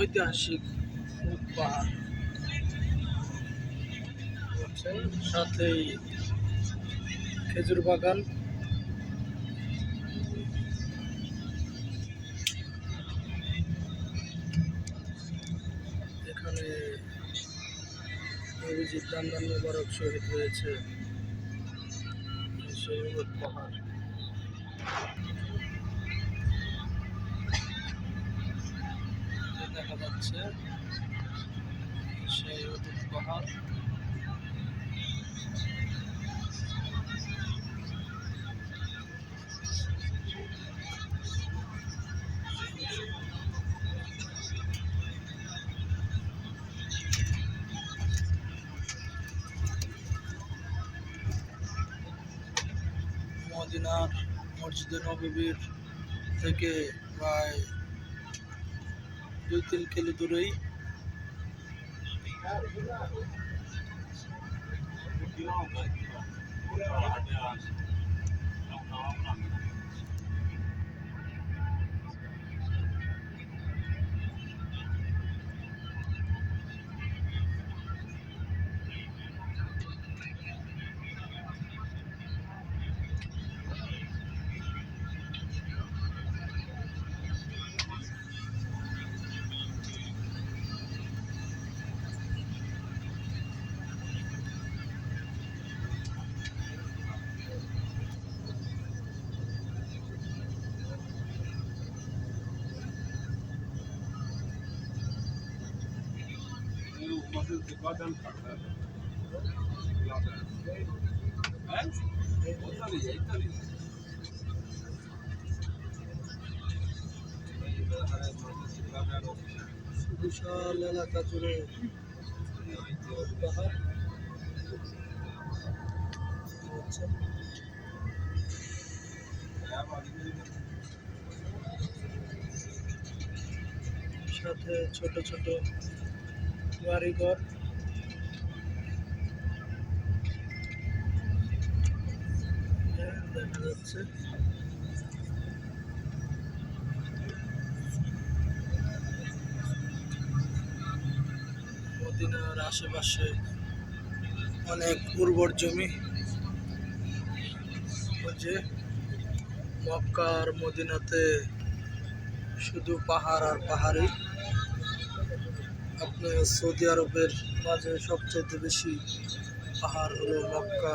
ঐতিহাসিক পাহাড় বুঝছেন? সাথেই খেজুর বাগান। এখানে নবীজির দান্দান মোবারক শহীদ হয়েছে। উট পাহাড়। এই সেই উট পাহাড়। মদিনার মসজিদে নবীর থেকে প্রায় দুই তিন কিলো দূরেই। বিশাল এলাকা জুড়ে পাহাড় আচ্ছা সাথে ছোট ছোট বাড়িঘর। হ্যাঁ, দেখা যাচ্ছে। মদিনার আশেপাশে অনেক উর্বর জমি। যে মক্কার মদিনাতে শুধু পাহাড় আর পাহাড়ই। আপনার সৌদি আরবের মাঝে সবচেয়ে বেশি পাহাড় হলো মক্কা,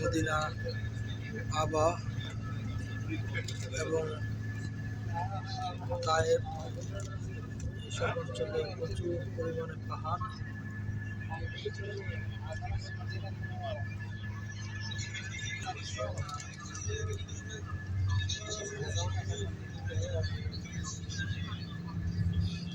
মদিনা আবা এবং তায়েব এইসব অঞ্চলে প্রচুর পরিমাণে পাহাড়।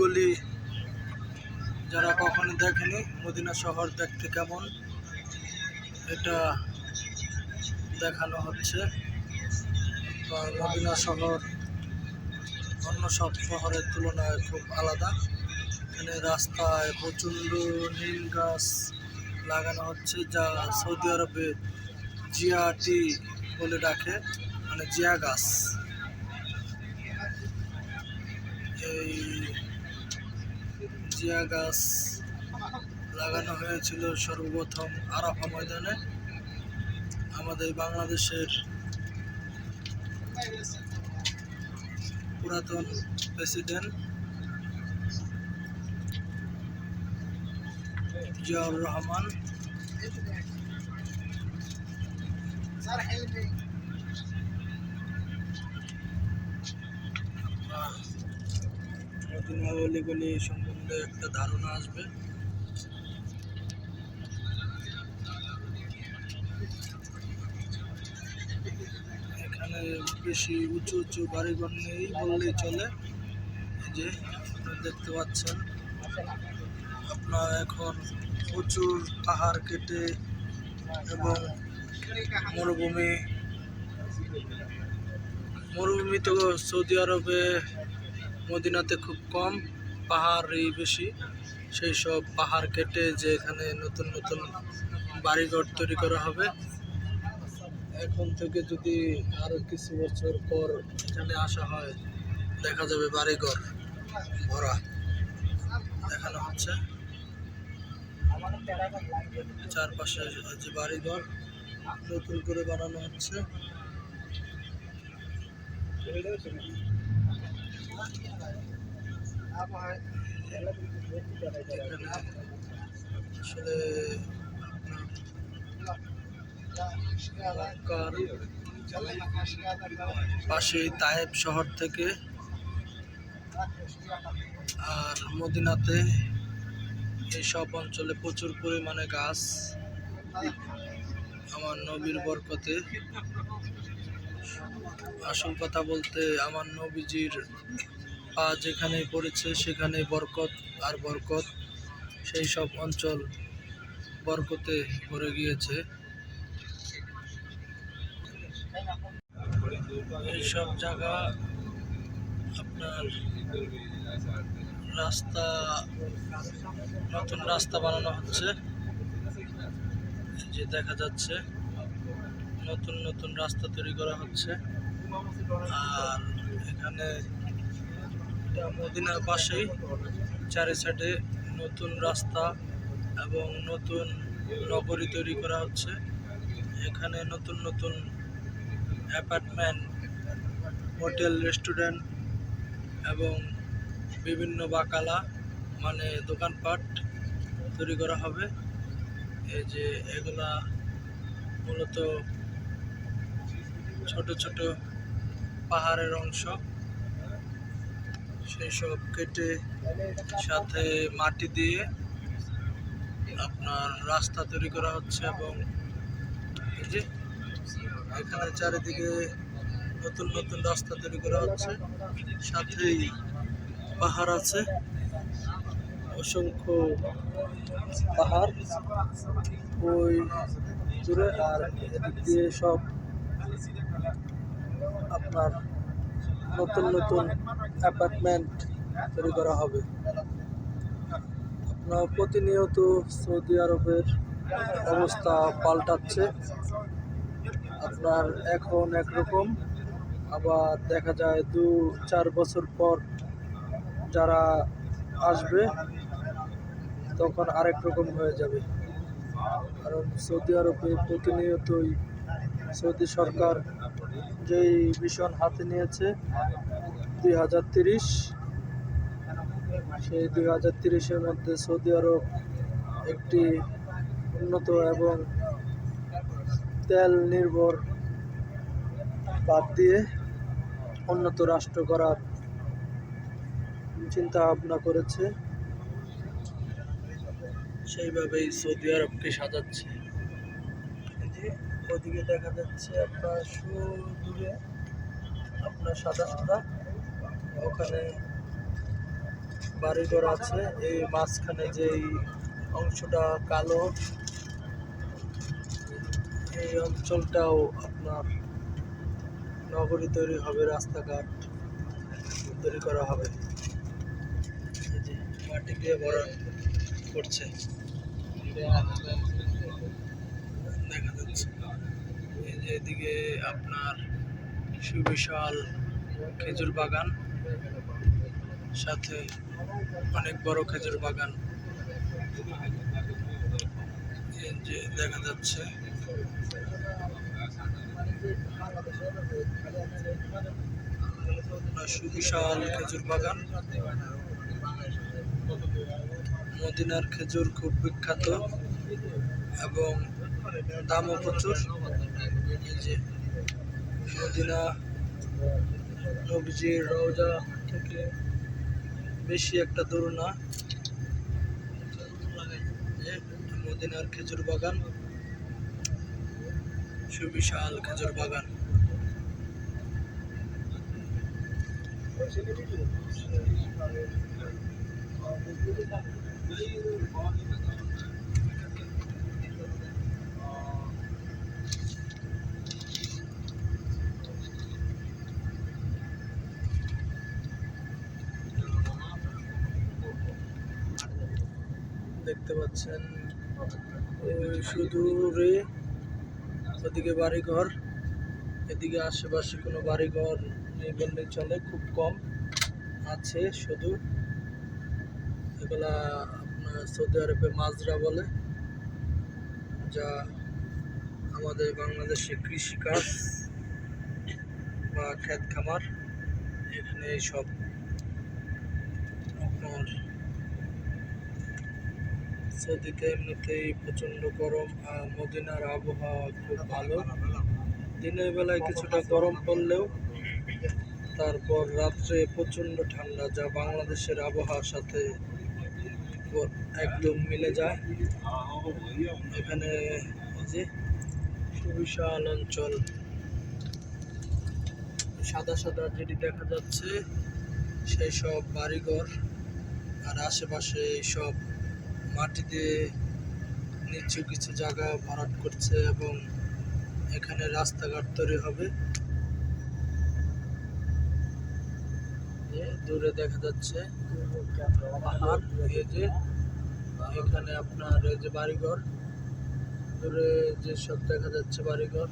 গলি যারা কখনো দেখেনি, মদিনা শহর দেখতে কেমন? এটা দেখানো হচ্ছে। আর মদিনা শহর অন্য সব শহরের তুলনায় খুব আলাদা। এখানে রাস্তায় প্রচণ্ড নীল গাছ লাগানো হচ্ছে, যা সৌদি আরবে জিয়াটি বলে ডাকে মানে জিয়া গাছ। এই জিয়া গাছ লাগানো হয়েছিল সর্বপ্রথম আরাফা ময়দানে। আমাদের বাংলাদেশের পুরাতন প্রেসিডেন্ট জিয়াউর রহমান। নতুন অলিগলি সম্বন্ধে একটা ধারণা আসবে। এখানে বেশি উঁচু উঁচু বাড়িঘর নেই বললেই চলে। যে আপনারা দেখতে পাচ্ছেন, আপনার এখন প্রচুর পাহাড় কেটে এবং মরুভূমি মরুভূমি তো সৌদি আরবে মদিনাতে খুব কম পাহাড়ই বেশি। সেই সব পাহাড় কেটে যে এখানে নতুন নতুন বাড়িঘর তৈরি করা হবে। এখন থেকে যদি আরও কিছু বছর পর এখানে আসা হয়, দেখা যাবে বাড়িঘর ভরা দেখানো হচ্ছে। চারপাশে যে বাড়িঘর নতুন করে বানানো হচ্ছে। আসলে পাশে তায়েব শহর থেকে আর মদিনাতে এইসব অঞ্চলে প্রচুর পরিমাণে গাছ, আমার নবীর বরকতে। আসল কথা বলতে, আমার নবীজির পা যেখানে পড়েছে সেখানে বরকত আর বরকত, সেই সব অঞ্চল বরকতে ভরে গিয়েছে। এইসব জায়গা আপনার রাস্তা, নতুন রাস্তা বানানো হচ্ছে। যে দেখা যাচ্ছে, নতুন নতুন রাস্তা তৈরি করা হচ্ছে। আর এখানে এটা মদিনার পাশেই, চারি সাইডে নতুন রাস্তা এবং নতুন নগরী তৈরি করা হচ্ছে। এখানে নতুন নতুন অ্যাপার্টমেন্ট, হোটেল, রেস্টুরেন্ট এবং বিভিন্ন বাকালা মানে দোকানপাট তৈরি করা হবে। এই যে এগুলা মূলত ছোট ছোট পাহাড়ের অংশ। সেই সব কেটে সাথে মাটি দিয়ে আপনার রাস্তা তৈরি করা হচ্ছে এবং যে এখানে চারিদিকে নতুন নতুন রাস্তা তৈরি করা হচ্ছে। সাথেই পাহাড় আছে। অসংখ্য পাহাড়। ওই দূরে আর এদিক দিয়ে সব আপনার নতুন নতুন অ্যাপার্টমেন্ট তৈরি করা হবে। আপনার প্রতিনিয়ত সৌদি আরবের অবস্থা পাল্টাচ্ছে। আপনার এখন একরকম। আবার দেখা যায় দু, চার বছর পর যারা আসবে, তখন আরেক রকম হয়ে যাবে। কারণ সৌদি আরবে প্রতিনিয়তই সৌদি সরকার যেই মিশন হাতে নিয়েছে দুই হাজার তিরিশ। সেই দুই হাজার তিরিশের মধ্যে সৌদি আরব একটি উন্নত এবং তেল নির্ভর বাদ দিয়ে উন্নত রাষ্ট্র করার চিন্তা ভাবনা করেছে। সেইভাবেই সৌদি আরবকে সাজাচ্ছে। ওদিকে দেখা যাচ্ছে আপনার দূরে আপনার সাদা সাদা। ওখানে বাড়িঘর আছে। এই মাঝখানে যেই অংশটা কালো, এই অঞ্চলটাও আপনার নগরী তৈরি হবে, রাস্তাঘাট তৈরি করা হবে। মাটি দিয়ে ভরা করছে। দেখা যাচ্ছে। এদিকে আপনার সুবিশাল খেজুর বাগান। সাথে অনেক বড় খেজুর বাগান যে দেখা যাচ্ছে। সুবিশাল খেজুর বাগান। মদিনার খেজুর খুব বিখ্যাত এবং দামও প্রচুর। মদিনা নবীজির রওজা থেকে বেশি একটা দূর না মদিনার খেজুর বাগান। সুবিশাল খেজুর বাগান। দেখতে পাচ্ছেন সুদূরে ওদিকে বাড়িঘর, এদিকে আশেপাশে কোনো বাড়িঘর নেই বললেই চলে, খুব কম আছে শুধু। এগুলা আপনার সৌদি আরবে মাজরা বলে, যা আমাদের বাংলাদেশে কৃষিকাজ বা ক্ষেত খামার এখানে সব আপনার সৌদিতে এমনিতেই প্রচণ্ড গরম, আর মদিনার আবহাওয়া খুব ভালো। দিনের বেলায় কিছুটা গরম পড়লেও তারপর রাত্রে প্রচণ্ড ঠান্ডা, যা বাংলাদেশের আবহাওয়ার সাথে একদম মিলে যায়। এখানে যে সুবিশাল অঞ্চল সাদা সাদা যেটি দেখা যাচ্ছে, সেই সব বাড়িঘর আর আশেপাশে সব মাটি দিয়ে নিচু কিছু জায়গা ভরাট করছে এবং এখানে রাস্তাঘাট তৈরি হবে। দূরে দেখা যাচ্ছে পাহাড় এখানে আপনার এই যে বাড়িঘর, দূরে যে সব দেখা যাচ্ছে বাড়িঘর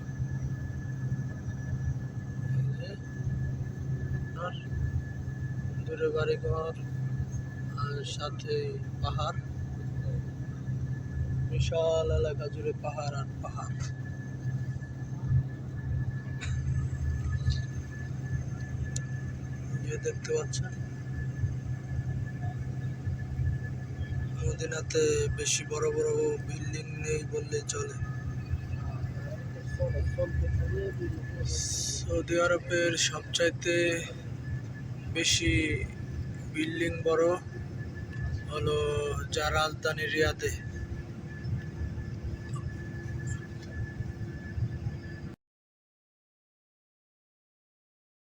দূরে বাড়িঘর আর সাথে পাহাড়। বিশাল এলাকা জুড়ে পাহাড় আর পাহাড়। যে দেখতে পাচ্ছেন? মদিনাতে বেশি বড় বড় বিল্ডিং নেই বললে চলে। সৌদি আরবের সবচাইতে বেশি বিল্ডিং বড় হলো যা রাজধানী রিয়াদে।